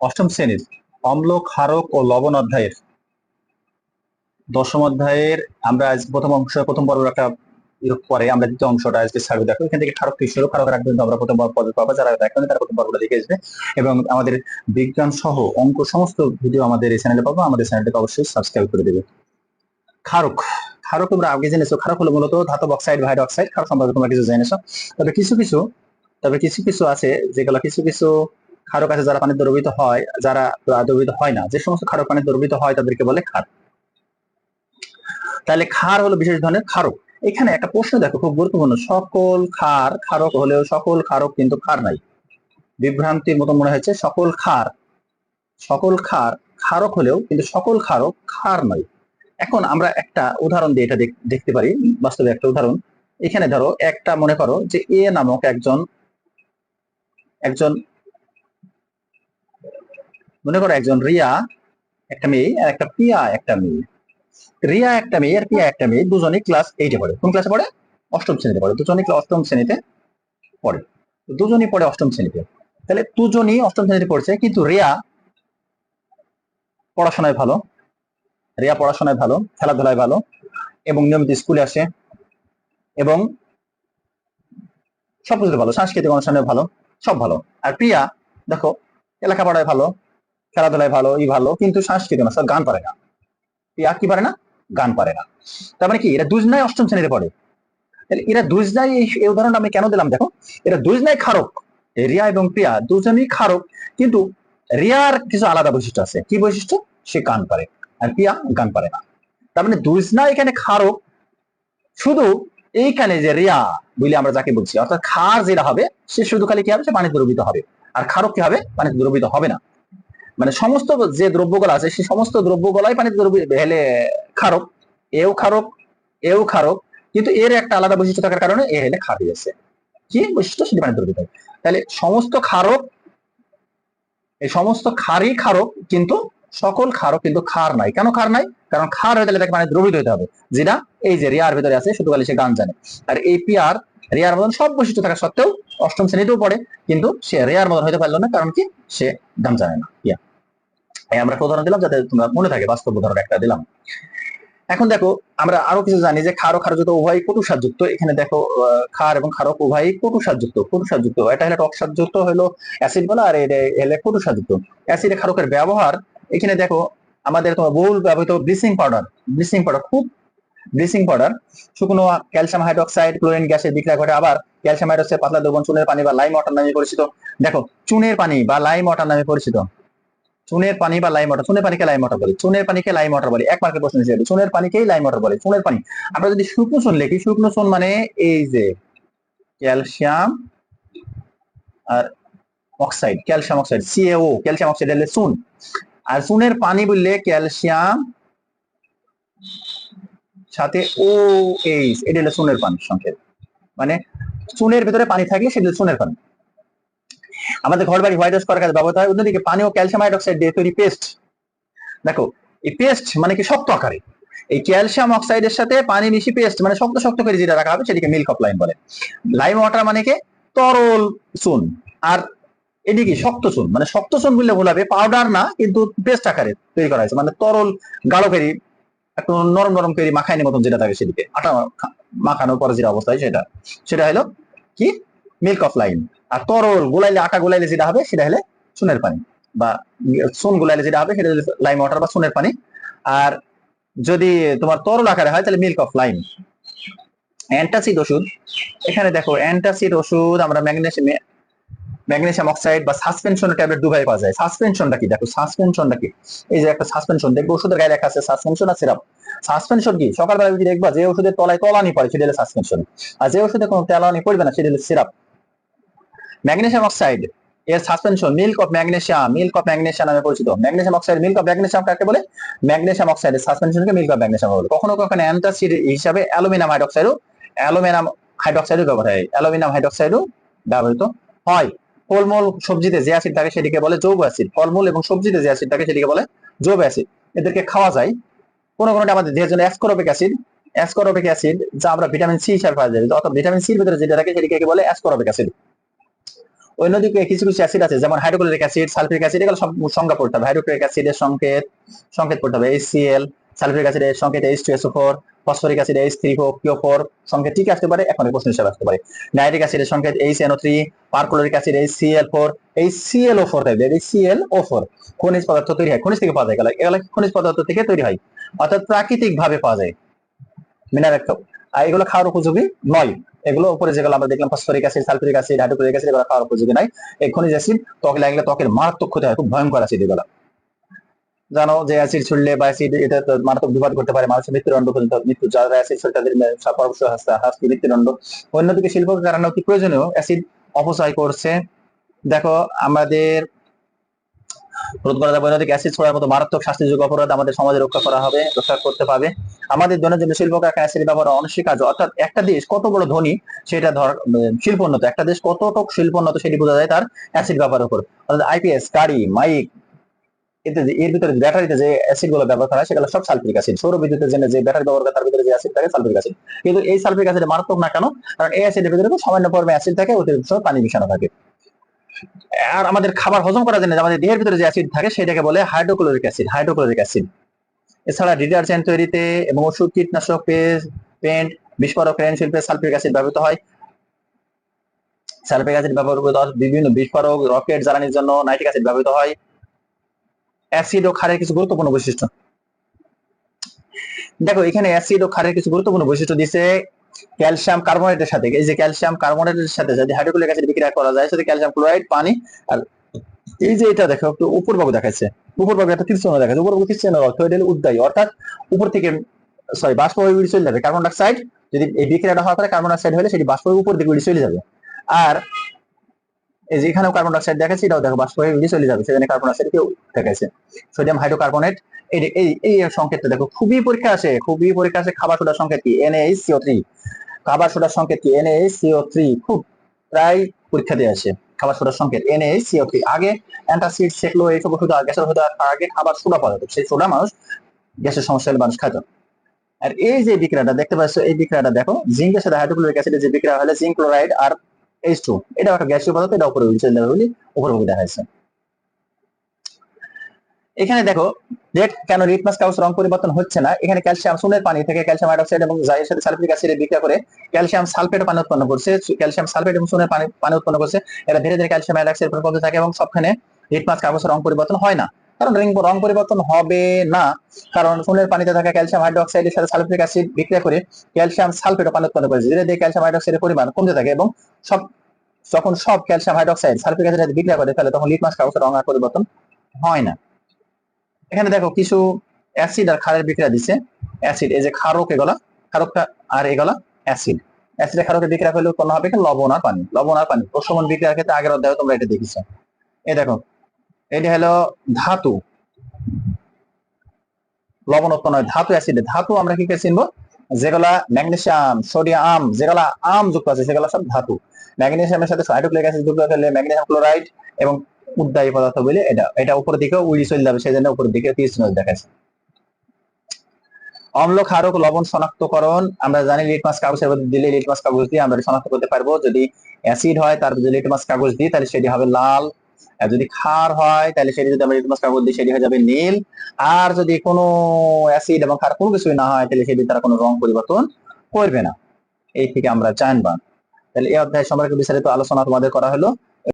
অষ্টম শ্রেণির অম্ল ক্ষারক ও লবণ অধ্যায়ের দশম অধ্যায়ের আমরা আজ প্রথম অংশ, প্রথম পর্ব একটা পরে আমরা দ্বিতীয় অংশটা আজকে ছাড়বে। দেখো, এখান থেকে ক্ষারক কি শুরু ক্ষারক রাখবেন আমরা প্রথম পর্ব পাবো, যারা দেখবেন তারা প্রথম পর্বটা দেখে আসবে। এবং আমাদের বিজ্ঞান সহ অঙ্ক সমস্ত ভিডিও আমাদের এই চ্যানেলে পাবো, আমাদের চ্যানেলটাকে অবশ্যই সাবস্ক্রাইব করে দেবে। ক্ষারক ক্ষারক তোমরা আগে জেনেছো খারক হলো মূলত ধাতব অক্সাইড ভাইড অক্সাইড খারক সম্পর্কে তোমরা কিছু জেনেছো। তবে কিছু কিছু, তবে কিছু কিছু আছে যেগুলো কিছু কিছু ক্ষারক আছে যারা পানি দ্রবীভূত হয়, যারা দ্রবীভূত হয় না, যে সমস্ত ক্ষারক পানি দ্রবীভূত হয় তাদেরকে বলে ক্ষার তাহলে ক্ষার হলো বিশেষ ধরনের ক্ষারক এখানে একটা প্রশ্ন দেখো, খুব গুরুত্বপূর্ণ। সকল ক্ষার ক্ষারক হলেও সকল ক্ষারক কিন্তু ক্ষার নাই। বিভ্রান্তির মতো মনে হয়েছে, সকল ক্ষার সকল ক্ষার ক্ষারক হলেও কিন্তু সকল ক্ষারক ক্ষার নয়। এখন আমরা একটা উদাহরণ দিয়ে এটা দেখ- দেখতে পারি, বাস্তবে একটা উদাহরণ। এখানে ধরো একটা মনে করো যে এ নামক একজন একজন মনে করো একজন রিয়া, একটা মেয়ে আর একটা পিয়া একটা মেয়ে। রিয়া একটা মেয়ে আর পিয়া একটা মেয়ে দুজনেই ক্লাস এইটে পড়ে। কোন ক্লাসে পড়ে? অষ্টম শ্রেণীতে পড়ে। দুজনেই অষ্টম শ্রেণীতে পড়ে। দুজনই পড়ে অষ্টম শ্রেণীতে। তাহলে দুজনই অষ্টম শ্রেণীতে পড়ছে, কিন্তু রিয়া পড়াশোনায় ভালো। রিয়া পড়াশোনায় ভালো, খেলাধুলায় ভালো এবং নিয়মিত স্কুলে আসে এবং সবকিছু ভালো। সাংস্কৃতিক অনুষ্ঠানে ভালো, সব ভালো। আর প্রিয়া দেখো লেখাপড়ায় ভালো খেলাধুলায় ভালো, ই ভালো, কিন্তু সাংস্কৃতিক অনুষ্ঠান, গান পারে না। প্রিয়া কি পারে না? গান পারে না। তার মানে কি? এরা দুজনাই অষ্টম শ্রেণীতে পড়ে। তাহলে এরা দুজনাই এই- উদাহরণটা আমি কেন দিলাম দেখো? এরা দুজনাই খারক। রিয়া এবং প্রিয়া দুজনই খারক, কিন্তু রিয়ার কিছু আলাদা বৈশিষ্ট্য আছে। কি বৈশিষ্ট্য? সে গান পারে, আর প্রিয়া গান পারে না। তার মানে দুজনা এখানে খারক। শুধু এইখানে যে রিয়া বলে আমরা যাকে বলছি, অর্থাৎ খার যেটা হবে, সে শুধু খালি কি হবে? সে পানি দ্রবীত হবে। আর খারক কি হবে? পানি দ্রবীত হবে না। মানে সমস্ত যে দ্রব্যগুলো আছে, সেই সমস্ত দ্রব্যগুলাই পানিতে দ্রবীত হেলে খারক এও খারক এও খারক কিন্তু এর একটা আলাদা বৈশিষ্ট্য থাকার কারণে এ হেলে খার হয়েছে কি বৈশিষ্ট্য? সেটি পানি দ্রবীত তাহলে সমস্ত খারক এই সমস্ত খারই খারক কিন্তু সকল খারক কিন্তু খার নাই। কেন খার নাই? কারণ খার হয়ে গেলে তাকে মানে দ্রবীত হতে হবে। যেটা এই যে রিয়ার ভিতরে আছে শুধু খালি সে গান জানে। আর এই পিয়ার রিয়ার মতন সব বৈশিষ্ট্য থাকা সত্ত্বেও অষ্টম শ্রেণীতেও পড়ে, কিন্তু সে রেয়ার মতন হতে পারল না, কারণ কি? সে গান জানে না। ইয়া আমরা একটা উদাহরণ দিলাম যাতে তোমরা মনে থাকে, বাস্তব উদাহরণ একটা দিলাম। এখন দেখো, আমরা আরও কিছু জানি যে ক্ষার ও ক্ষারযুক্ত উভয় কটু সারযুক্ত এখানে দেখো ক্ষার এবং ক্ষারক উভয় কটু সারযুক্ত কটু সারযুক্ত এটা হলো টক সারযুক্ত হলো অ্যাসিড বলা, আর এটা হলো কটু সারযুক্ত অ্যাসিডে খারকের ব্যবহার, এখানে দেখো, আমাদের তোমার বহুল ব্যবহৃত ব্লিচিং পাউডার। ব্লিচিং পাউডার খুব ব্লিচিং পাউডার, শুকনো ক্যালসিয়াম হাইড্রোক্সাইড, ক্লোরিন গ্যাসের বিক্রিয়া ঘটে। আবার ক্যালসিয়াম হাইড্রোক্সাইড, পাতলা দ্রবণ, চুনের পানি বা লাইম ওয়াটার নামে পরিচিত। দেখো, চুনের পানি বা লাইম ওয়াটার নামে পরিচিত। চুনের পানি বা লাইম ওয়াটার, চুনের পানিকে লাইম ওয়াটার বলে? চুনের পানিকে লাইম ওয়াটার বলে? এক মার্কের প্রশ্ন হিসেবে চুনের পানিকেই লাইম ওয়াটার বলে? চুনের পানি। আমরা যদি শুকনো চুন লিখি, শুকনো চুন মানে এই যে ক্যালসিয়াম আর oxide, calcium oxide CaO calcium oxide হলে চুন। আর চুনের পানি বললে ক্যালসিয়াম সাথে ও এইচ এটা হলো চুনের পানি সংকেত। মানে চুনের ভিতরে পানি থাকলে সেটা চুনের পানি। আমাদের ঘর বাড়ি হোয়াইট করার কাজে ব্যবহৃত হয়, অন্যদিকে পানি ও ক্যালসিয়াম হাইড্রোক্সাইড দিয়ে তৈরি পেস্ট দেখো, এই পেস্ট মানে কি শক্ত আকারে। এই ক্যালসিয়াম অক্সাইডের সাথে পানি মিশি পেস্ট মানে শক্ত শক্ত করে যেটা রাখা হবে সেটিকে মিল্ক অফ লাইম বলে। লাইম ওয়াটার মানে কি? তরল চুন। আর এদিকে শক্ত চুন। মানে শক্ত চুন বললে ভুল হবে পাউডার না, কিন্তু পেস্ট আকারে তৈরি করা হয়েছে। মানে তরল, গাঢ় একটু নরম নরম করে মাখাইনের মতন যেটা থাকে সেদিকে। আটা মাখানোর পরে যেটা অবস্থায় সেটা। সেটা হলো কি? মিল্ক অফ লাইন আর তরল গোলাইলে আটা গোলাইলে যেটা হবে সেটা হলে চুনের পানি। বা চুন গোলাইলে যেটা হবে সেটা লাইম ওয়াটার বা চুনের পানি। আর যদি তোমার তরল আকারে হয় তাহলে মিল্ক অফ লাইম অ্যান্টাসিড ওষুধ। এখানে দেখো অ্যান্টাসিড ওষুধ আমরা ম্যাগনেসিয়াম ম্যাগনেসিয়াম অক্সাইড বা সাসপেনশন ট্যাবলেট দুভাবে পাওয়া যায়। সাসপেনশনটা কি? দেখো, সাসপেনশনটা কি? এই যে একটা সাসপেনশন, দেখব ওষুধের গায়ে লেখা আছে সাসপেনশন আর সিরাপ। সাসপেনশন কি? সকালবেলা যদি দেখবা যে ওষুধের তলায় তলানি পড়ে, সেটা হলো সাসপেনশন। আর যে ওষুধে কোনো তেলানি পড়বে না, সেটা হলো সিরাপ। ম্যাগনেসিয়াম অক্সাইড, এর suspension milk of magnesium, milk of magnesium নামে পরিচিত। Magnesium oxide, milk of magnesium কাকে বলে? ম্যাগনেসিয়াম অক্সাইডের সাসপেনশনকে মিল্ক অফ ম্যাগনেসিয়াম বলে। কখনো কখনো অ্যান্টাসিড হিসাবে অ্যালুমিনিয়াম হাইড্রোক্সাইডও অ্যালুমিনিয়াম হাইড্রোক্সাইডও ব্যবহার হয়। অ্যালুমিনিয়াম হাইড্রোক্সাইডও ব্যবহৃত হয়। ফলমূল সবজিতে যে অ্যাসিড থাকে সেটিকে বলে যৌগ অ্যাসিড ফলমূল এবং সবজিতে যে অ্যাসিড থাকে সেটিকে বলে যৌগ অ্যাসিড এদেরকে খাওয়া যায়। কোনো কোনোটা আমাদের দেহের জন্য অ্যাসকোরবিক অ্যাসিড অ্যাসকোরবিক অ্যাসিড যা আমরা ভিটামিন সি হিসাবে পাওয়া যায়। অর্থাৎ ভিটামিন সির ভিতরে যেটা থাকে সেটিকে বলে অ্যাসকোরবিক অ্যাসিড অন্যদিকে কিছু কিছু অ্যাসিড আছে, যেমন হাইড্রোক্লোরিক অ্যাসিড সালফিক অ্যাসিড এগুলো সব সংজ্ঞা পড়তে হবে। হাইড্রোক্লোরিক অ্যাসিডের সংকেত সংকেত পড়তে হবে। HCl সালফিক অ্যাসিডের সংকেত H2SO4 ফসফরিক অ্যাসিড H3PO4 সংকেত ঠিক আসতে পারে, এখন প্রশ্ন হিসাবে আসতে পারে। নাইট্রিক অ্যাসিডের সংকেত HNO3 perchloric acid HCl4 HClO4 type HClO4 খনিজ পদার্থ তৈরি হয়, খনিজ থেকে পাওয়া যায়, এগুলো খনিজ পদার্থ থেকে তৈরি হয়। অর্থাৎ প্রাকৃতিক ভাবে পাওয়া যায়। মিনারেল আর এগুলো খাওয়ার উপযোগী নয়। এগুলো উপরে যেগুলো আমরা দেখলাম, phosphoric acid sulphuric acid, hydrochloric acid, এগুলো খাওয়ার উপযোগী নাই এই খনিজ অ্যাসিড ত্বকে লাগলে ত্বকের মারাত্মক ক্ষতি হয়, খুব ভয়ঙ্কর অ্যাসিড এগুলো। জানো যে অ্যাসিড ছুড়লে বা অ্যাসিড এটা মারাত্মক বিপদ করতে পারে, মানুষের মৃত্যুদণ্ড পর্যন্ত। মৃত্যু যারা অ্যাসিড ছুড়ে তাদের হাসতে হাসতে মৃত্যুদণ্ড। অন্যদিকে শিল্প কারণে অতি প্রয়োজনীয় অ্যাসিড অপচয় করছে। দেখো, আমাদের রোধ করা যাবে, অন্যদিকে অ্যাসিড ছোড়ার মতো মারাত্মক শাস্তিযোগ্য অপরাধ আমাদের সমাজে রক্ষা করা হবে, রক্ষা করতে পারবে আমাদের দৈনন্দিন শিল্প কারখানা অ্যাসিড ব্যবহার অনস্বীকার্য। অর্থাৎ একটা দেশ কত বড় ধনী, সেটা ধর শিল্পোন্নত। একটা দেশ কতটুক শিল্পোন্নত, সেটি বোঝা যায় তার অ্যাসিড ব্যবহারের উপর। অর্থাৎ আইপিএস গাড়ি, মাইক এর ভিতরে ব্যাটারিতে যে অ্যাসিডগুলো ব্যবহার করা হয়, সেগুলো সব সালফিক অ্যাসিড সৌর বিদ্যুতের জন্য যে ব্যাটারি ব্যবহার তার ভিতরে যে অ্যাসিড থাকে, সালফিক অ্যাসিড কিন্তু এই সালফিক অ্যাসিড মারাত্মক না কেন? কারণ এই অ্যাসিডের ভিতরে সামান্য অ্যাসিড থাকে, অতিরিক্ত পানি মিশানো থাকে। আর আমাদের খাবার হজম করার জন্য আমাদের দেহের ভিতরে যে অ্যাসিড থাকে, সেটাকে বলে হাইড্রোক্লোরিক অ্যাসিড হাইড্রোক্লোরিক অ্যাসিড এছাড়া ডিটারজেন্ট তৈরিতে এবং ওষুধ, কীটনাশক, পেস্ট, পেন্ট, বিস্ফোরক, রেন শিল্পে সালফিক অ্যাসিড ব্যবহৃত হয়। সালফিক অ্যাসিড ব্যবহার করে বিভিন্ন বিস্ফোরক, রকেট জ্বালানির জন্য নাইট্রিক অ্যাসিড ব্যবহৃত হয়। অ্যাসিড ও ক্ষারের কিছু গুরুত্বপূর্ণ বৈশিষ্ট্য। দেখো, এখানে অ্যাসিড ও ক্ষারের কিছু গুরুত্বপূর্ণ বৈশিষ্ট্য দিছে ক্যালসিয়াম কার্বনেটের সাথে। এই যে ক্যালসিয়াম কার্বনেটের সাথে যদি হাইড্রোক্লোরিক অ্যাসিড বিক্রিয়া করা যায়, সেটা ক্যালসিয়াম ক্লোরাইড, পানি আর এই যে এটা দেখো, একটু উপর ভাবে দেখাচ্ছে। উপর ভাবে একটা তীর্থ দেখাচ্ছে। উপর ভাবে তীর্থ অর্থ এটা উদ্দায়ী। অর্থাৎ উপর থেকে সরি বাষ্প হয়ে উড়ে চলে যাবে। কার্বন ডাইঅক্সাইড যদি এই বিক্রিয়াটা হওয়ার পরে কার্বন ডাইঅক্সাইড হলে সেটি বাষ্প উপর দিকে উড়ে চলে যাবে। আর এই যে এখানেও কার্বন ডাইঅক্সাইড দেখাচ্ছে, এটাও দেখো বাষ্প হয়ে উড়ে চলে যাবে, সেখানে কার্বন ডাইঅক্সাইড কেউ দেখাচ্ছে। সোডিয়াম হাইড্রোকার্বনেট এই এই সংকেতটা দেখো, খুবই পরীক্ষা আসে, খুবই পরীক্ষা আসে খাবার সোডার সংকেত কি? NaCO3 থ্রি খাবার সোডার সংকেত কি? NaCO3 থ্রি খুব প্রায় পরীক্ষা দিয়ে আসে খাবার সোডার সংকেত NaCO3 থ্রি আগে অ্যান্টাসিড সেকলো, এইসব ওষুধ গ্যাসের ওষুধ আগে খাবার সোডা পাওয়া যেত সেই সোডা মানুষ গ্যাসের সমস্যা হলে মানুষ খাইত। আর এই যে বিক্রিয়াটা, দেখতে পাচ্ছ, এই বিক্রিয়াটা দেখো জিঙ্কের সাথে হাইড্রোক্লোরিক অ্যাসিডের যে বিক্রিয়া হলে জিঙ্ক ক্লোরাইড আর এইচ এটা একটা গ্যাসীয় পদার্থ, এটা উপরে বলে উপরে দেখা এখানে দেখো যে কেন লিটমাস কাগজ রং পরিবর্তন হচ্ছে না? এখানে ক্যালসিয়াম সুনের পানি থেকে ক্যালসিয়াম হাইড্রোক্সাইড এবং জাইয়ের সাথে সালফিক অ্যাসিডে বিক্রিয়া করে ক্যালসিয়াম সালফেট পানি উৎপন্ন করছে। ক্যালসিয়াম সালফেট এবং সুনের পানি পানি উৎপন্ন করছে। এটা ধীরে ধীরে ক্যালসিয়াম হাইড্রোক্সাইড পরিবর্তন থাকে এবং সবখানে লিটমাস কাগজ রং পরিবর্তন হয় না। কারণ রিং রং পরিবর্তন হবে না। কারণ সুনের পানিতে থাকা ক্যালসিয়াম হাইড্রোক্সাইডের সাথে সালফিক অ্যাসিড বিক্রিয়া করে ক্যালসিয়াম সালফেট পানি উৎপন্ন করে। ধীরে ধীরে ক্যালসিয়াম হাইড্রোক্সাইডের পরিমাণ কমতে থাকে এবং সব যখন সব ক্যালসিয়াম হাইড্রোক্সাইড সালফিক অ্যাসিড বিক্রিয়া করে ফেলে তখন লিটমাস কাগজের রং আর পরিবর্তন হয় না। এখানে দেখো, কিছু অ্যাসিড আর ক্ষারের বিক্রিয়া দিচ্ছে। অ্যাসিড এই যে ক্ষারক এগুলা, ক্ষারকটা আর এগুলা অ্যাসিড অ্যাসিড আর ক্ষারকের বিক্রিয়া করলে উৎপন্ন হবে লবণ আর পানি। লবণ আর পানি। প্রশমন বিক্রিয়ার ক্ষেত্রে আগের অধ্যায়ে তোমরা এটা দেখেছ। এই দেখো এটা হলো ধাতু। লবণ উৎপন্ন হয় ধাতু অ্যাসিড ধাতু আমরা কি কে চিনবো? যেগুলা ম্যাগনেসিয়াম সোডিয়াম যেগুলা আম যুক্ত আছে, সেগুলা সব ধাতু। ম্যাগনেসিয়ামের সাথে হাইড্রোক্লোরিক অ্যাসিড যুক্ত করলে ম্যাগনেসিয়াম ক্লোরাইড এবং উদ্দায়ী পদার্থ বলে এটা। এটা উপরের দিকে উড়ি চলে যাবে সেই জন্য উপরের দিকে তীর চিহ্ন দেখাচ্ছে। অম্ল, ক্ষারক, লবণ শনাক্তকরণ, আমরা জানি লিটমাস কাগজের মধ্যে দিলে লিটমাস কাগজ দিয়ে আমরা শনাক্ত করতে পারব। যদি অ্যাসিড হয়, তার যদি লিটমাস কাগজ দিই, তাহলে সেটি হবে লাল। আর যদি ক্ষার হয়, তাহলে সেটি যদি আমরা লিটমাস কাগজ দিই সেটি হয়ে যাবে নীল। আর যদি কোনো অ্যাসিড এবং ক্ষার কোনো কিছুই না হয়, তাহলে সেটি তারা কোনো রং পরিবর্তন করবে না। এই থেকে আমরা জানবা তাহলে এই অধ্যায় সম্পর্কে বিস্তারিত আলোচনা তোমাদের করা হলো।